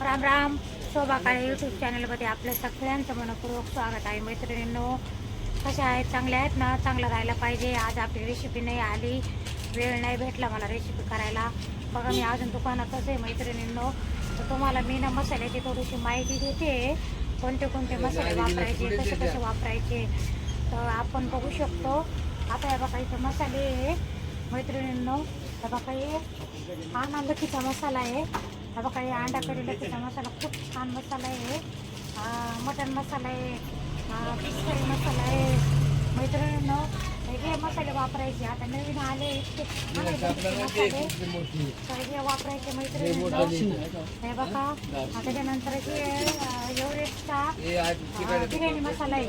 Ram Ram. Shobha Kale YouTube चॅनलमध्ये आपल्या सगळ्यांचं मनपूर्वक स्वागत आहे. मैत्रिणींनो कशा आहेत? चांगल्या आहेत ना? चांगलं राहायला पाहिजे. आज आपली रेसिपी नाही आली. वेळ नाही भेटला मला रेसिपी करायला. बघा मी अजून दुकानातच आहे मैत्रिणींनो. तर तुम्हाला मी ना मसाल्याची थोडीशी माहिती देते. कोणते कोणते मसाले वापरायचे कसे कसे वापरायचे तर आपण बघू शकतो. आता या बघा इथं मसाले आहे मैत्रिणींनो. तर बघा हे हा ना लखीचा मसाला आहे. हा बघा हे अंडा करी लखीचा मसाला खूप छान मसाला आहे. मटण मसाला आहे. फिश करी मसाला आहे. मैत्रिणींनो हे मसाले वापरायचे. आता नवीन आले इतके मसाले. तर हे वापरायचे मैत्रिणींनो. हे बघा त्याच्यानंतर हे अं, बिर्याणी मसाला आहे.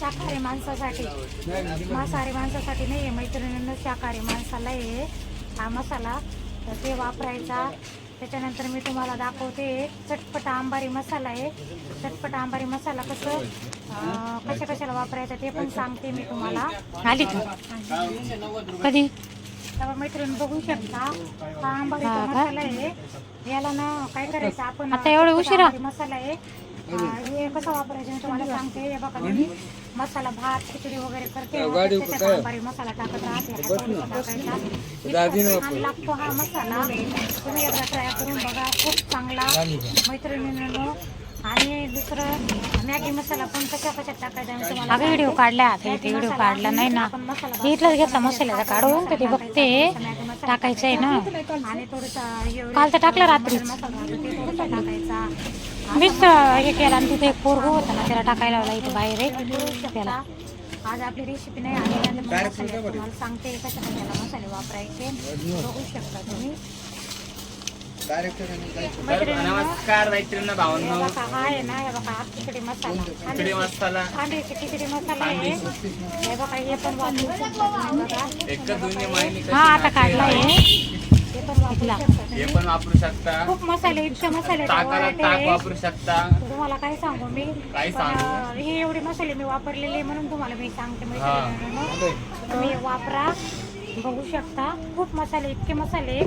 शाकाहारी माणसासाठी. मांसाहारी माणसासाठी नाही आहे. मैत्रिणींना शाकाहारी माणसाला आहे हा मसाला. तर ते वापरायचा. त्याच्यानंतर मी तुम्हाला दाखवते चटपट आंबारी मसाला आहे. चटपट आंबारी मसाला कसं कशा कशाला वापरायचं ते पण सांगते मी तुम्हाला. आली का? कधी? तेव्हा मैत्रिणी बघू शकता. हा आंबारीचा मसाला आहे. याला ना काय करायचं आपण आता एवढे उशिरा? मसाला आहे. हे कसं वापरायचं मी तुम्हाला सांगते. हे बघा मी मसाला भात खिचडी वगैरे करते. त्याच्यात मसाला टाकत राहते. हा टाकायचा. इतका छान लागतो हा मसाला. तुम्ही एकदा ट्राय करून बघा. खूप चांगला. मैत्रिणींनो. आणि दुसरं मॅगी मसाला पण कशा कशात टाकायचा मी तुम्हाला व्हिडिओ काढला. आता इथे व्हिडिओ काढला नाही ना. इथलाच घेतला मसाल्याचा काढून ते बघते. टाकायचं. आहे ना. आणि थोडंसं काल तर टाकला रात्री टाकायचा मीच हे केलं आणि तिथे एक पोरगं होतं ना त्याला टाकायला लावला इथे बाहेर आहे त्याला. आज आपली रेसिपी नाही आली मसाले तुम्हाला सांगते कशा कशाला मसाले वापरायचे. बघू शकता तुम्ही. मैत्रिणींनो, नमस्कार मैत्रिणी भावांनो. हे बघा, हा आहे ना हे बघा खिचडी मसाला. खिचडी मसाला. कांद्याची खिचडी मसाला आहे. हे बघा हे पण वापरू शकता तुम्ही बघा. हा आता काढला? आहे. हे पण वापरू शकता हे तुम्ही. पण वापरू शकता. खूप मसाले इतके मसाले ताकाला ताक वापरू शकता. तुम्हाला काय सांगू मी? काय पण, सांगू? हे एवढे मसाले मी वापरलेले म्हणून तुम्हाला मी सांगते. मैत्रिणींनो. तुम्ही वापरा. बघू शकता. खूप मसाले इतके मसाले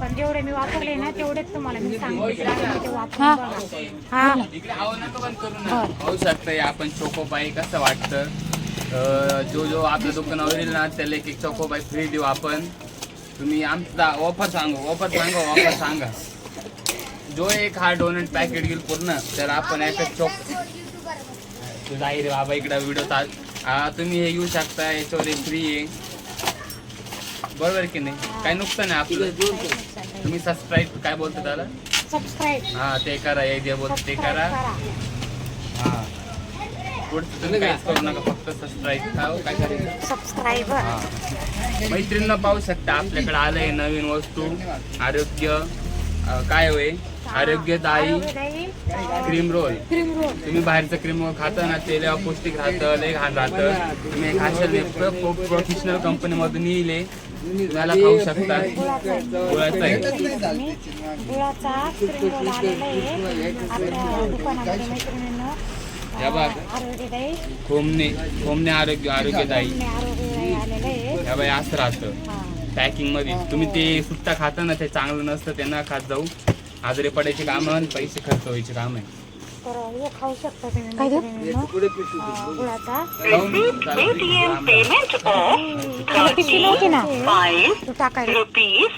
पण जेवढे मी वापरले ना तेवढेच तुम्हाला मी सांगते. ते वापरून बघा. हा. इकडे आव नका बंद करू ना. पाहू शकता हे आपण चोकोबाई कसं वाटतं? अं, जो जो आपल्या दुकानावर येईल ना त्याला एक एक चोकोबाई फ्री देऊ आपण. तुम्ही आमचा ऑफर सांगू ऑफर सांगा ऑफर सांगा. जो एक हा डोनेट पॅकेट घेईल पूर्ण तर आपण एक चोक तुझा आहे रे बाबा इकडे व्हिडिओ हा तुम्ही हे घेऊ शकता याच्यावर एक फ्री आहे. बरोबर की नाही? काही नुकसान आहे आपलं? तुम्ही सबस्क्राईब काय बोलतो त्याला? सबस्क्राईब हा ते करा हे जे बोलतो ते करा. हा. पुढचं तुम्ही काहीच करू नका फक्त सबस्क्राईब काय करायचं हा. मैत्रिणींना पाहू शकता आपल्याकडे आलंय नवीन वस्तू आरोग्य अं, काय होय? आरोग्यदायी क्रीम रोल क्रीम रोल तुम्ही बाहेरचं क्रीम रोल खाता ना ते लय अपौष्टिक राहतं लय घाण राहतं. तुम्ही एक अशा प्रोफेशनल कंपनीमधून येईल तुम्हाला खाऊ शकता. गुळाचं आहे तुम्ही गुळाचा क्रीम रोल आलेला आहे. आपल्या दुकानामध्ये मैत्रिणींनो या बघ. आरोग्यदायी खोमणे आरोग्य आरोग्यदायी. आरोग्यदायी आलेलं आहे या बाई असं राहतं. हा पॅकिंगमध्ये. तुम्ही ते सुट्टा खाता ना ते चांगलं नसतं त्यांना खात जाऊ. आजारी पडायचे काम आणि पैसे खर्च व्हायचे काम आहे तर हे खाऊ शकता तुम्ही मैत्रिणींनो अं, गुळाचा खाऊन चालतं. पिशवी नव्हती ना तू टाकायला. rupees